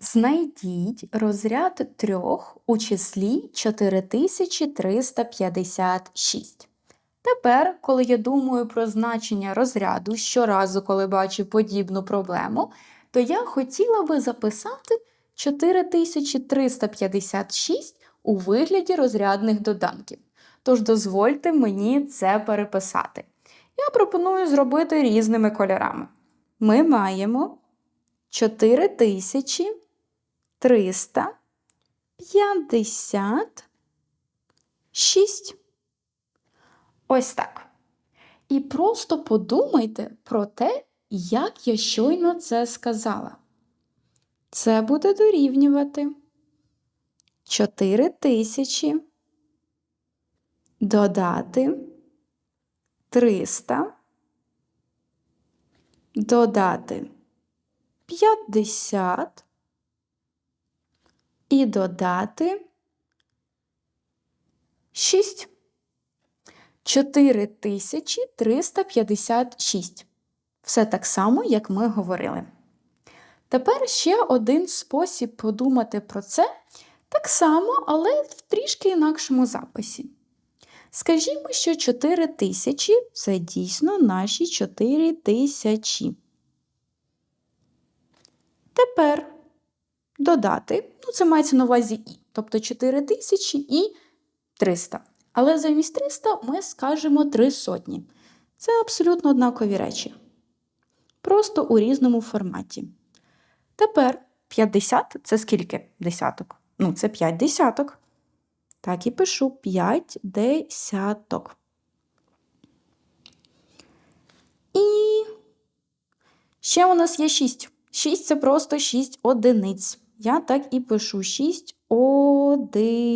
Знайдіть розряд трьох у числі 4356. Тепер, коли я думаю про значення розряду щоразу, коли бачу подібну проблему, то я хотіла би записати 4356 у вигляді розрядних доданків. Тож дозвольте мені це переписати. Я пропоную зробити різними кольорами. Ми маємо 4356. Ось так. І просто подумайте про те, як я щойно це сказала. Це буде дорівнювати 4 тисячі додати 300, додати 50 і додати 6. 4356. Все так само, як ми говорили. Тепер ще один спосіб подумати про це так само, але в трішки інакшому записі. Скажімо, що 4 тисячі це дійсно наші 4 тисячі. Тепер додати, ну це мається на увазі і, тобто 4 тисячі і 300. Але замість 300 ми скажемо 3 сотні. Це абсолютно однакові речі. Просто у різному форматі. Тепер 50 це скільки десяток? Ну, це 5 десяток. Так і пишу 5 десяток. І ще у нас є 6. 6 це просто 6 одиниць. Я так і пишу 6 одиниць.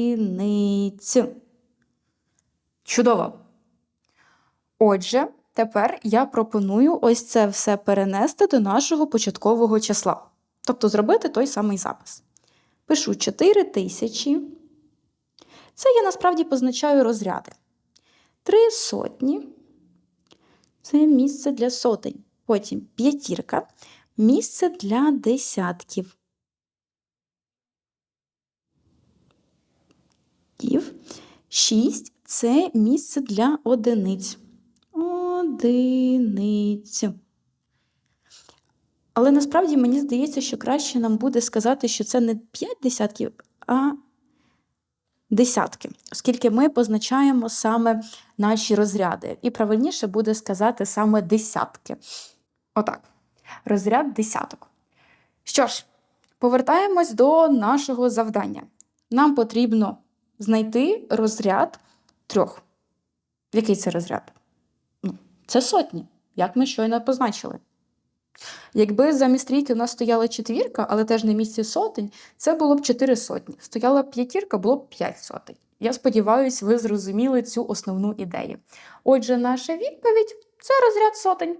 Чудово. Отже, тепер я пропоную ось це все перенести до нашого початкового числа. Тобто зробити той самий запис. Пишу 4 тисячі. Це я насправді позначаю розряди. Три сотні це місце для сотень. Потім п'ятірка місце для десятків. Шість це місце для одиниць. Одиниць. Але насправді мені здається, що краще нам буде сказати, що це не 5 десятків, а десятки, оскільки ми позначаємо саме наші розряди. І правильніше буде сказати саме десятки. Отак. Розряд десяток. Що ж, повертаємось до нашого завдання. Нам потрібно знайти розряд трьох. Який це розряд? Ну, Це сотні, як ми щойно позначили. Якби замість трійки у нас стояла четвірка, але теж на місці сотень, це було б 4 сотні. Стояла п'ятірка, було б 5 сотень. Я сподіваюся, ви зрозуміли цю основну ідею. Отже, наша відповідь це розряд сотень.